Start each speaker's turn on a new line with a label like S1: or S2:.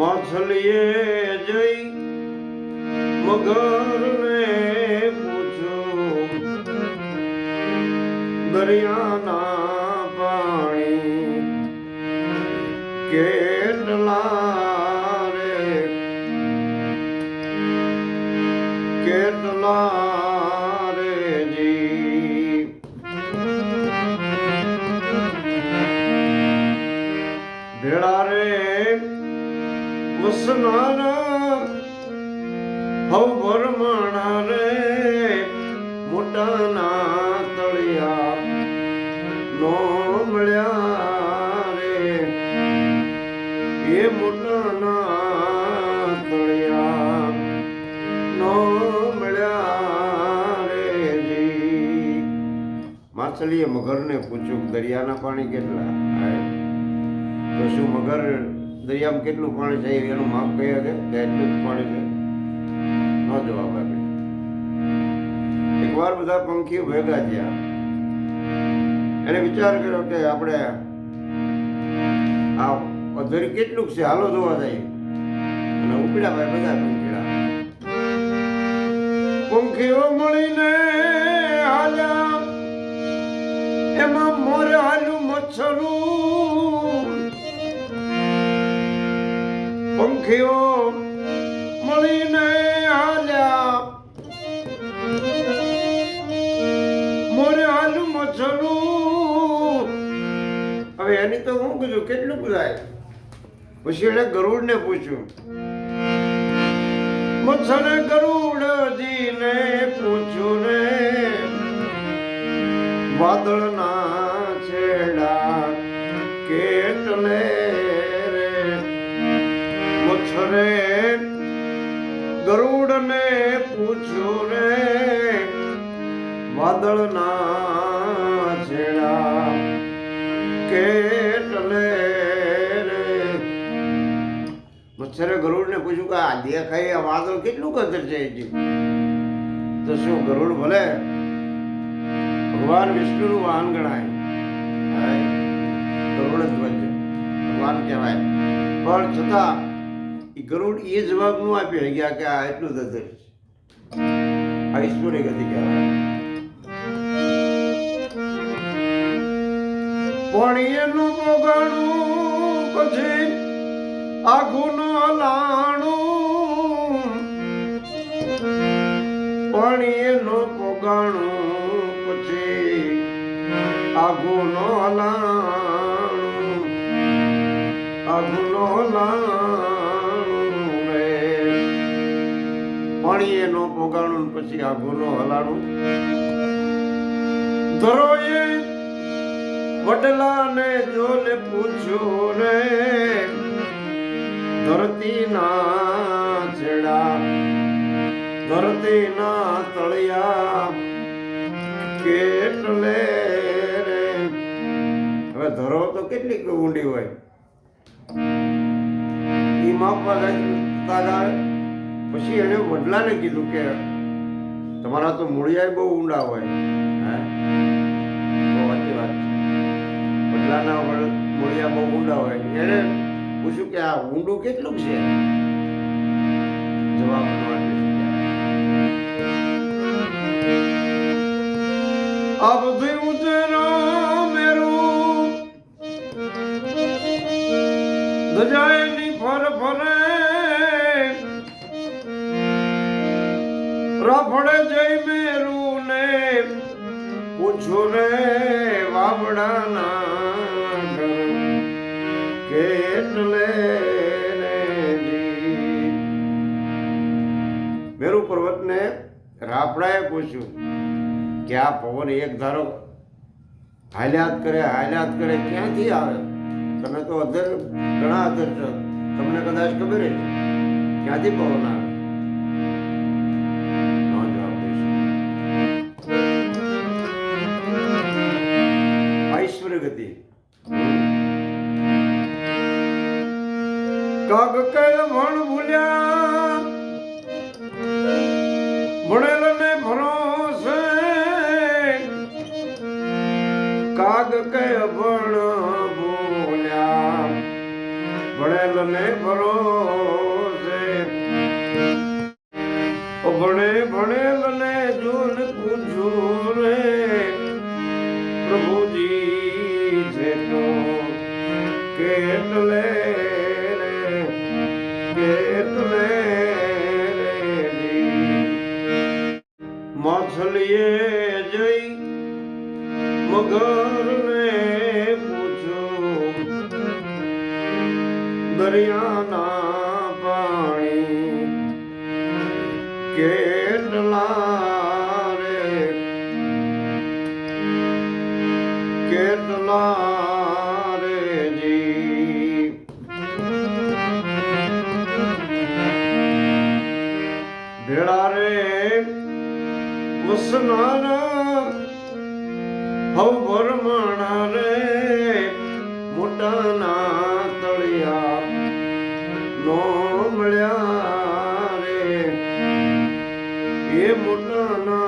S1: માછલીએ જઈ મગરને પૂછ્યું દરિયાના પાણી કેટલા એ મોટાના તળિયા નો મળ્યા માછલીએ મગરને પૂછ્યું, દરિયાના પાણી કેટલા તો શું મગર દરિયામાં કેટલું પાણી છે? એનું માપ કહી શકે કે એટલું જ પાણી છે? ન જવાબ આપે. એકવાર બધા પંખીઓ ભેગા થયા. એને વિચાર કર્યો કે આપણે આ અધરી કેટલું છે? હાલો જોવા જઈએ. અને ઉપડ્યા ભાઈ બધા પંખીડા પંખીઓ મળીને હાલ્યા. એમાં મોરે હાલું મચ્છરું. પંખીઓ મળીને હાલ્યા. મોરે હાલું મચ્છરું. હવે એની તો હું કીધું, કેટલું જાય પછી એને ગરુડને પૂછ્યું, મચ્છરે ગરુડજીને પૂછ્યું ને, વાદળના છેડા કેટલે રે? મચ્છરે ગરુડને પૂછ્યું રે વાદળના છેડા કેટલે મચ્છરે ગરુડને પૂછ્યું કે આ દેખાય આ વાદળ કેટલું કદર છે? તો શું ગરુડ ભલે ભગવાન વિષ્ણુનું વાહન ગણાય. ગરુડ ધ્વજ ભગવાન કહેવાય. પણ છતાં એ ગરુડ એ જવાબનું આપી ગયા કે આ એટલું દદર છે. આ ઈશ્વરી ગતિ કહેવાય. પણ એનું પોગાણું પછી આઘું લાણું. પણ એનું પોગાણું પછી આઘું નો હલાણું આઘું નો હલાણું રે પોગાણું પછી આઘું નો હલાણું ધરોએ વડલાને જોને પૂછ્યું રે. ધરતીના છેડા ધરતીના તળિયા કેટલે રે. હવે ધરો તો કેટલી ઊંડી હોય. ઈ માપવા તારા પછી એને વડલાને કીધું કે, તમારા તો મૂળિયા બહુ ઊંડા હોય. હે? વાત વડલાના મૂળિયા બહુ ઊંડા હોય. એને પૂછ્યું કે આ ઊંડું કેટલું છે? જવાબ ન આપી શક્યા. આ બધું ઉજરા મેરું. ધજાયની ફર ફરે. રફડે જઈ મેરું ને પૂછું જી. મેરુ પર્વતને રાફડાએ પૂછ્યું કે આ પવન એક ધારો હાલ્યાત કરે હાલ્યાત કરે, ક્યાંથી આવે? તમે તો અધર, ઘણા અધર છો. તમને કદાચ ખબર જ ક્યાંથી પવન આવે? ઐશ્વર્ય ગતિ કાગ કળ ભણ ભૂલ્યા? ભણેલ ને ભરોસે? કાગ કે ભણ ભૂલ્યા? ભણેલને ભરોસે? ભણે ભણેલ ને જોન પૂછું રે? પ્રભુજી છે તો કેટલે રે કેટલે માછલીએ જઈ મગરને પૂછું. દરિયાના પાણી કેટલા રે કેટલા વસનારા હવ ભરમાણા રે મોટાના તળિયા નો મળ્યા રે. એ મોટાના